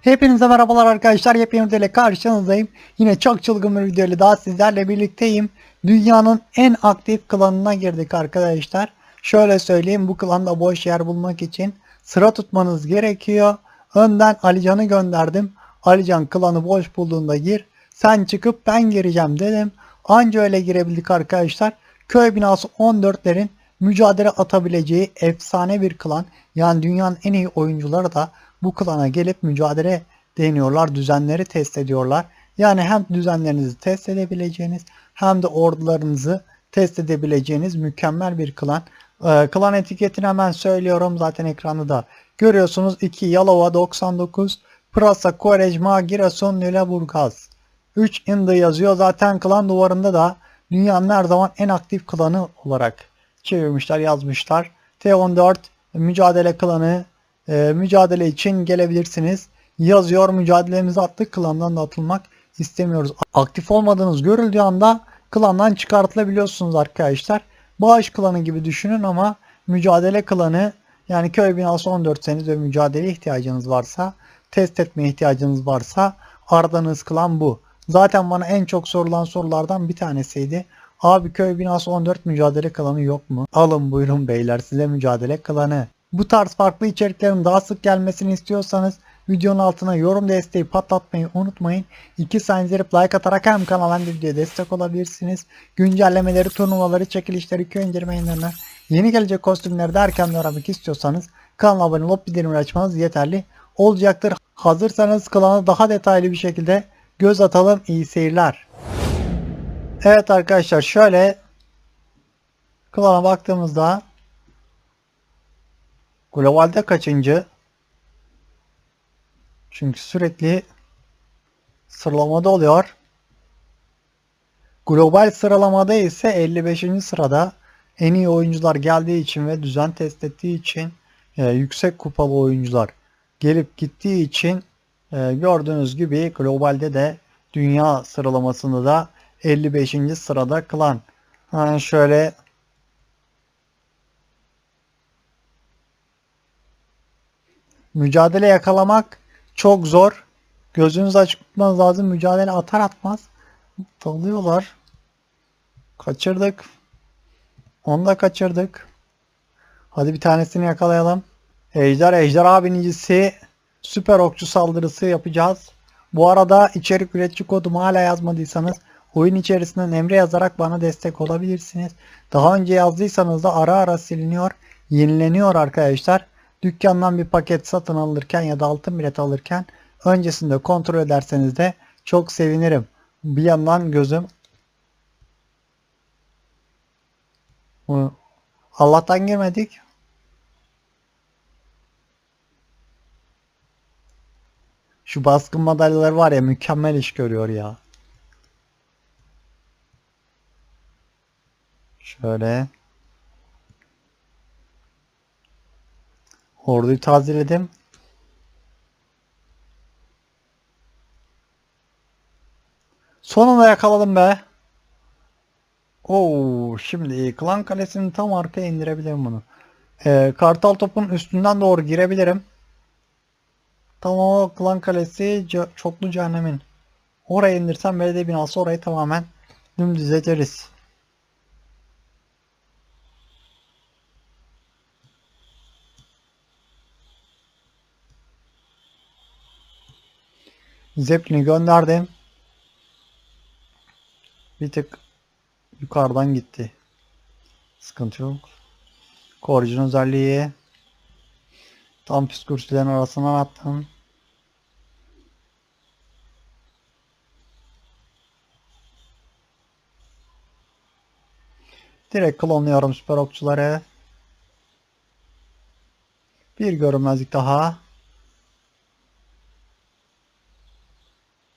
Hepinize merhabalar arkadaşlar. Yepyeni video ile karşınızdayım. Yine çok çılgın bir video ile daha sizlerle birlikteyim. Dünyanın en aktif klanına girdik arkadaşlar. Şöyle söyleyeyim bu klanda boş yer bulmak için sıra tutmanız gerekiyor. Önden Alican'ı gönderdim. Alican klanı boş bulduğunda gir. Sen çıkıp ben gireceğim dedim. Anca öyle girebildik arkadaşlar. Köy binası 14'lerin mücadele atabileceği efsane bir klan. Yani dünyanın en iyi oyuncuları da bu klana gelip mücadele deniyorlar. Düzenleri test ediyorlar. Yani hem düzenlerinizi test edebileceğiniz hem de ordularınızı test edebileceğiniz mükemmel bir klan. Ee, klan etiketini hemen söylüyorum. Zaten ekranda da görüyorsunuz. 2 Yalova 99 Pırasa Kovarejma Giresun Lüleburgaz 3 Indi yazıyor. Zaten klan duvarında da dünyanın her zaman en aktif klanı olarak çevirmişler, yazmışlar. T14 mücadele klanı e, mücadele için gelebilirsiniz. Yazıyor mücadelemizi attık klandan da atılmak istemiyoruz. Aktif olmadığınız görüldüğü anda klandan çıkartılabiliyorsunuz arkadaşlar. Bağış klanı gibi düşünün ama mücadele klanı yani köy binası 14'seniz ve mücadele ihtiyacınız varsa test etme ihtiyacınız varsa aradığınız klan bu. Zaten bana en çok sorulan sorulardan bir tanesiydi. Abi köy binası 14 mücadele klanı yok mu? Alın buyurun beyler size mücadele klanı. Bu tarz farklı içeriklerin daha sık gelmesini istiyorsanız videonun altına yorum desteği patlatmayı unutmayın. İki saniye verip like atarak hem kanala hem de videoya destek olabilirsiniz. Güncellemeleri, turnuvaları, çekilişleri, köy indirme yayınlarına yeni gelecek kostümleri de erken öğrenmek istiyorsanız kanala abone olup bildirimleri açmanız yeterli olacaktır. Hazırsanız klana daha detaylı bir şekilde göz atalım. İyi seyirler. Evet arkadaşlar şöyle klana baktığımızda globalde kaçıncı? Çünkü sürekli sıralamada oluyor. Global sıralamada ise 55. sırada en iyi oyuncular geldiği için ve düzen test ettiği için e, yüksek kupalı oyuncular gelip gittiği için e, gördüğünüz gibi globalde de dünya sıralamasında da 55. sırada klan. Yani şöyle mücadele yakalamak çok zor. Gözünüz açık tutmanız lazım. Mücadele atar atmaz. Dalıyorlar. Kaçırdık. Onu da kaçırdık. Hadi bir tanesini yakalayalım. Ejder, Ejderha binicisi süper okçu saldırısı yapacağız. Bu arada içerik üretici kodumu hala yazmadıysanız oyun içerisinden emre yazarak bana destek olabilirsiniz. Daha önce yazdıysanız da ara ara siliniyor, yenileniyor arkadaşlar. Dükkandan bir paket satın alırken ya da altın bilet alırken öncesinde kontrol ederseniz de çok sevinirim. Bir yandan gözüm Allah'tan girmedik. Şu baskın madalyaları var ya mükemmel iş görüyor ya. Şöyle. Orduyu tazeledim. Sonunda yakaladım be. Oo, şimdi klan kalesinin tam arkaya indirebilirim bunu. Ee, kartal topun üstünden doğru girebilirim. Tamam o klan kalesi çoklu cehennemin. Oraya indirsem belediye binası orayı tamamen dümdüz ederiz. Zeppelin'i gönderdim. Bir tık yukarıdan gitti. Sıkıntı yok. Koruyucunun özelliği. Tam püskürtülerin arasından attım. Direkt klonluyorum süper okçuları. Bir görünmezlik daha.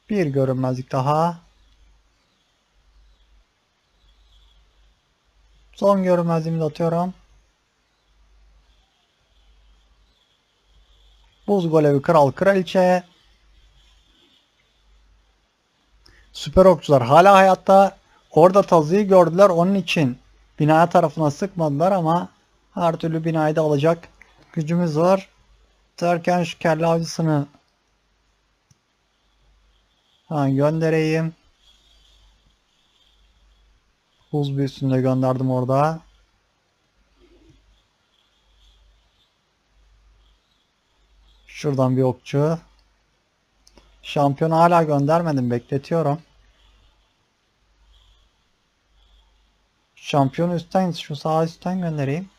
Bir görünmezlik daha. Son görünmezliğimi de atıyorum. Buz golevi kral kraliçe. Süper okçular hala hayatta. Orada tazıyı gördüler onun için Binaya tarafına sıkmadılar ama her türlü binayı da alacak gücümüz var. Derken şu kelle avcısını ha, göndereyim. Buz büyüsünü de gönderdim orada. Şuradan bir okçu. Şampiyonu hala göndermedim. Bekletiyorum. Şampiyonu üstten şu sağ üstten göndereyim.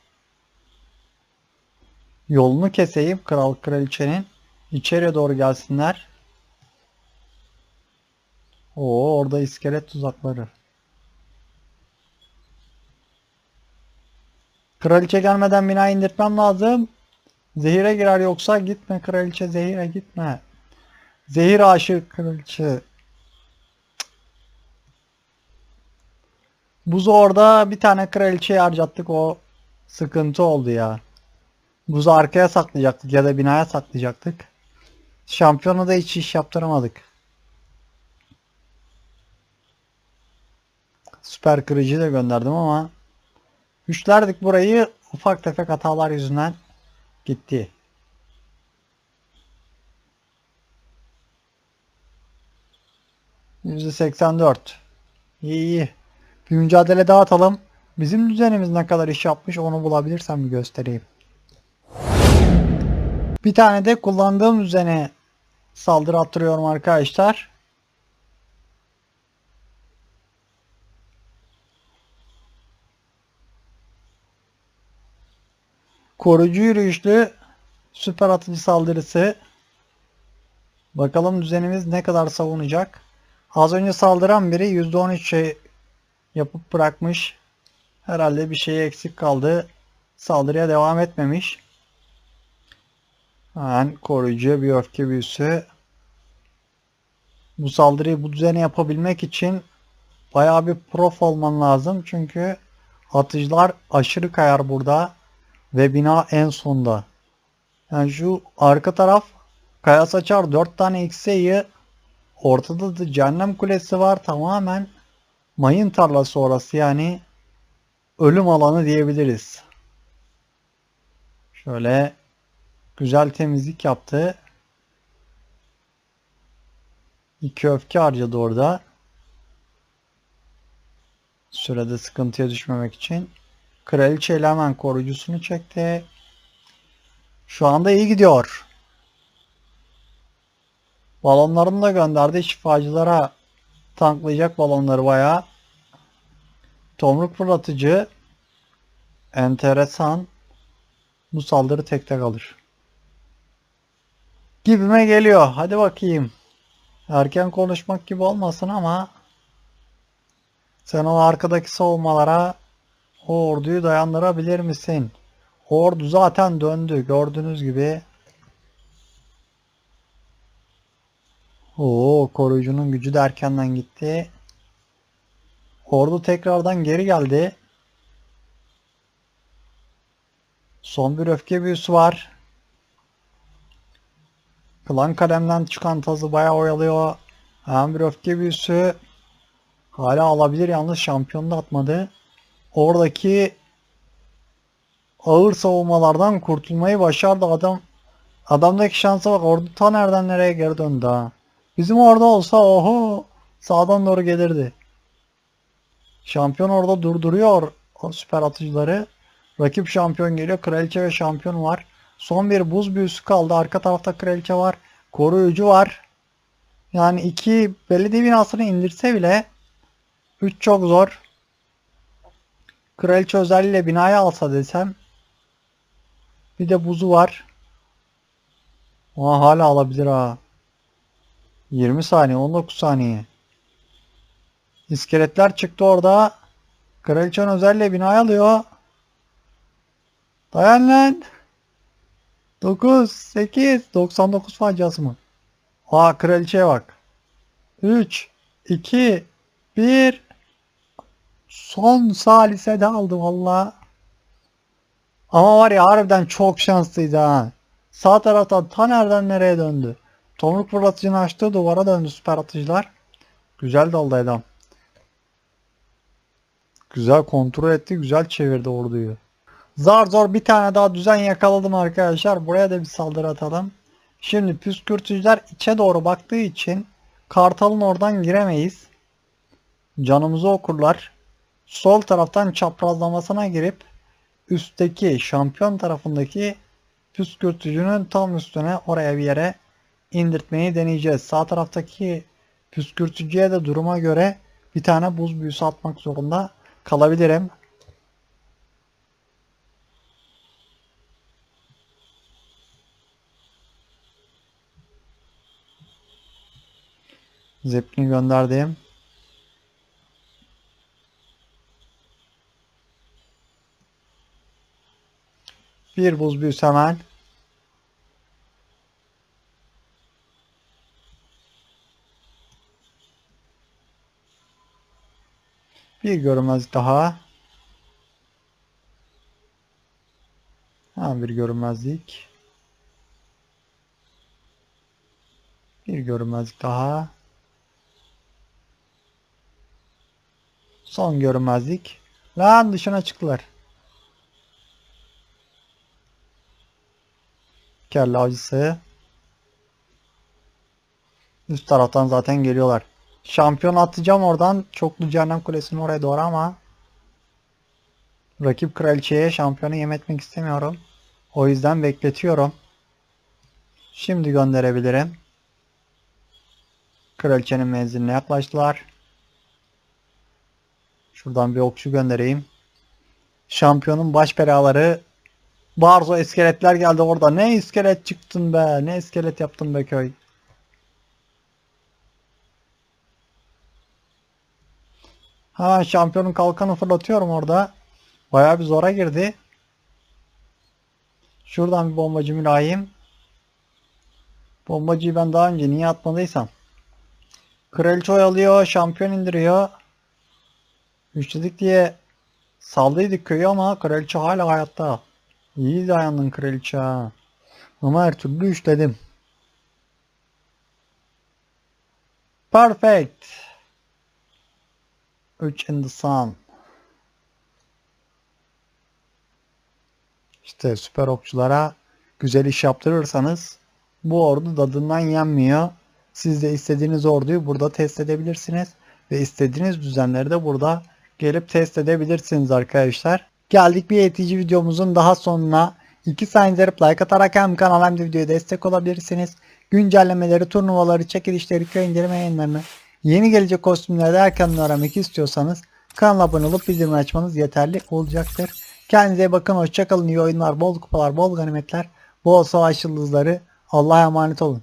Yolunu keseyim kral kraliçenin. İçeriye doğru gelsinler. Oo orada iskelet tuzakları. Kraliçe gelmeden binayı indirtmem lazım. Zehire girer yoksa gitme kraliçe zehire gitme. Zehir aşık kraliçe. Buzu orada bir tane kraliçeye harcattık o sıkıntı oldu ya. Buzu arkaya saklayacaktık ya da binaya saklayacaktık. Şampiyonu da hiç iş yaptıramadık. Süper kırıcı da gönderdim ama güçlerdik burayı ufak tefek hatalar yüzünden gitti. %84. İyi iyi. Bir mücadele daha atalım. Bizim düzenimiz ne kadar iş yapmış onu bulabilirsem bir göstereyim. Bir tane de kullandığım düzene saldırı attırıyorum arkadaşlar. Koruyucu yürüyüşlü süper atıcı saldırısı. Bakalım düzenimiz ne kadar savunacak. Az önce saldıran biri %13 şey yapıp bırakmış. Herhalde bir şey eksik kaldı. Saldırıya devam etmemiş. Hemen koruyucu bir öfke büyüsü. Bu saldırıyı bu düzene yapabilmek için bayağı bir prof olman lazım. Çünkü atıcılar aşırı kayar burada. Ve bina en sonda. Yani şu arka taraf kaya saçar 4 tane X'yi ortada da cehennem kulesi var tamamen mayın tarlası orası yani ölüm alanı diyebiliriz. Şöyle güzel temizlik yaptı. İki öfke harcadı orada. Sürede sıkıntıya düşmemek için. Kraliçe ile hemen koruyucusunu çekti. Şu anda iyi gidiyor. Balonlarını da gönderdi. Şifacılara tanklayacak balonları bayağı. Tomruk fırlatıcı. Enteresan. Bu saldırı tek tek alır. Gibime geliyor. Hadi bakayım. Erken konuşmak gibi olmasın ama sen o arkadaki savunmalara o orduyu dayandırabilir misin? Ordu zaten döndü. Gördüğünüz gibi. Oo koruyucunun gücü de erkenden gitti. Ordu tekrardan geri geldi. Son bir öfke büyüsü var. Klan kalemden çıkan tazı bayağı oyalıyor. Hemen bir öfke büyüsü. Hala alabilir yalnız şampiyon da atmadı. Oradaki ağır savunmalardan kurtulmayı başardı adam. Adamdaki şansa bak orada ta nereden nereye geri döndü ha. Bizim orada olsa oho sağdan doğru gelirdi. Şampiyon orada durduruyor o süper atıcıları. Rakip şampiyon geliyor. Kraliçe ve şampiyon var. Son bir buz büyüsü kaldı. Arka tarafta kraliçe var. Koruyucu var. Yani iki belediye binasını indirse bile 3 çok zor. Kraliçe özelliğiyle binayı alsa desem. Bir de buzu var. Aa, hala alabilir ha. 20 saniye 19 saniye. İskeletler çıktı orada. Kraliçenin özelliği binayı alıyor. Dayan lan. 9, 8, 99 faciası mı? Aa kraliçeye bak. 3, 2, 1. Son salisede aldı valla. Ama var ya harbiden çok şanslıydı ha. Sağ taraftan ta nereden nereye döndü. Tomruk fırlatıcını açtı duvara döndü süper atıcılar. Güzel daldı adam. Güzel kontrol etti. Güzel çevirdi orduyu. Zar zor bir tane daha düzen yakaladım arkadaşlar. Buraya da bir saldırı atalım. Şimdi püskürtücüler içe doğru baktığı için kartalın oradan giremeyiz. Canımızı okurlar. Sol taraftan çaprazlamasına girip üstteki şampiyon tarafındaki püskürtücünün tam üstüne oraya bir yere indirtmeyi deneyeceğiz. Sağ taraftaki püskürtücüye de duruma göre bir tane buz büyüsü atmak zorunda kalabilirim. Zeppelin gönderdim. Bir buz büyüsü hemen. Bir görünmez daha. Ha bir görünmezlik. Bir görünmezlik daha. Son görünmezlik. Lan dışına çıktılar. Kelle avcısı. Üst taraftan zaten geliyorlar. Şampiyon atacağım oradan. Çoklu cehennem kulesinin oraya doğru ama rakip kraliçeye şampiyonu yem etmek istemiyorum. O yüzden bekletiyorum. Şimdi gönderebilirim. Kraliçenin menziline yaklaştılar. Şuradan bir okçu göndereyim. Şampiyonun baş belaları Barzo iskeletler geldi orada. Ne iskelet çıktın be. Ne iskelet yaptın be köy. Ha şampiyonun kalkanı fırlatıyorum orada. Bayağı bir zora girdi. Şuradan bir bombacı mülayim. Bombacıyı ben daha önce niye atmadıysam. Kraliçe oyalıyor. Şampiyon indiriyor. Üçledik diye saldıydık köyü ama kraliçe hala hayatta. İyi dayandın kraliçe. Ama her türlü üçledim. Perfect. 3 in the sun. İşte süper okçulara güzel iş yaptırırsanız bu ordu dadından yenmiyor. Siz de istediğiniz orduyu burada test edebilirsiniz. Ve istediğiniz düzenleri de burada gelip test edebilirsiniz arkadaşlar. Geldik bir eğitici videomuzun daha sonuna. 2 saniye verip like atarak hem kanal hem de videoya destek olabilirsiniz. Güncellemeleri, turnuvaları, çekilişleri, köy indirme yayınlarını, yeni gelecek kostümleri erken öğrenmek istiyorsanız kanala abone olup bildirim açmanız yeterli olacaktır. Kendinize bakın, hoşçakalın, iyi oyunlar, bol kupalar, bol ganimetler, bol savaş yıldızları. Allah'a emanet olun.